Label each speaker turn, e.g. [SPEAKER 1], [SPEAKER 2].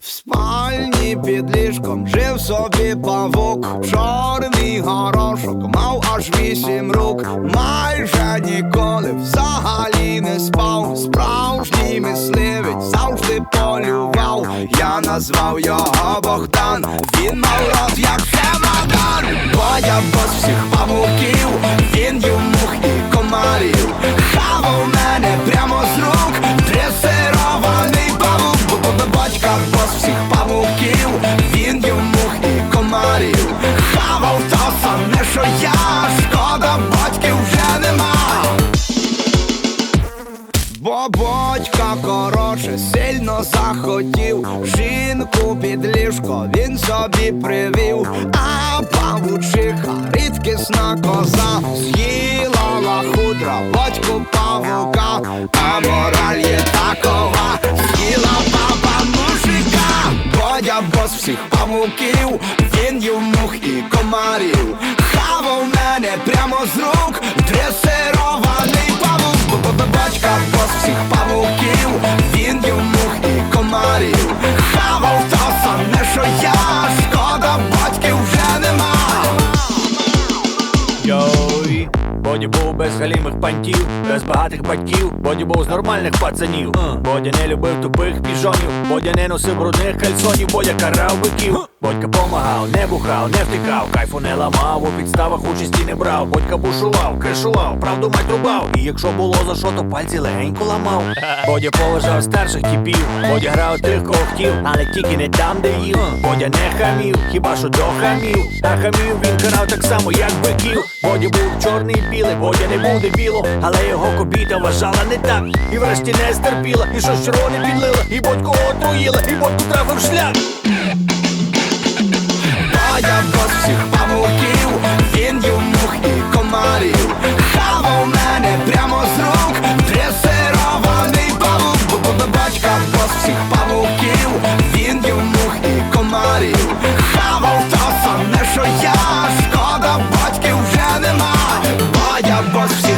[SPEAKER 1] В спальні під ліжком жив собі павук, чорний горошок, мав аж вісім рук, майже ніколи взагалі не спав. Справжній мисливець завжди полював. Я назвав його Богдан, він мав рот як чемодан Боя бос всіх павуків, він мух і комарів. Хавав мене прямо з рук, дресирований павук, батька бос всіх павуків, він їв мух і комарів. Хавав то саме, що я, шкода, батьків вже нема. Бо батька коротше сильно захотів. Жінку під ліжко він собі привів, а павучиха рідкісна коза. З'їла лахудра, батьку павука, а мораль є такова, з'їла баба мужика, Бодя бос всіх павуків, він їв і комарів, хавав мене прямо з рук, дресирований
[SPEAKER 2] show. Боді був без галімих пантів, без багатих батьків, Боді був з нормальних пацанів. Бодя не любив тупих піжонів, Бодя не носив брудних кальсонів, Бодя карав биків. Бодька помагав, не бухав, не втикав, кайфу не ламав, у підставах участі не брав. Бодька бушував, кришував, правду мать рубав. І якщо було за що, то пальці легенько ламав. Бодя поважав старших типів, Бодя грав тих, кого хотів, але тільки не там, де їв. Бодя не хамів, хіба що до хамів. А хамів він карав так само, як биків. Бодя був чорний і білий, я не був дебіло, але його кобіта вважала не так. І врешті не стерпіла, і щось червоне підлила, і батько отруїла, і бодьку трафив шлях.
[SPEAKER 1] Вас всіх павуків, він йому і I am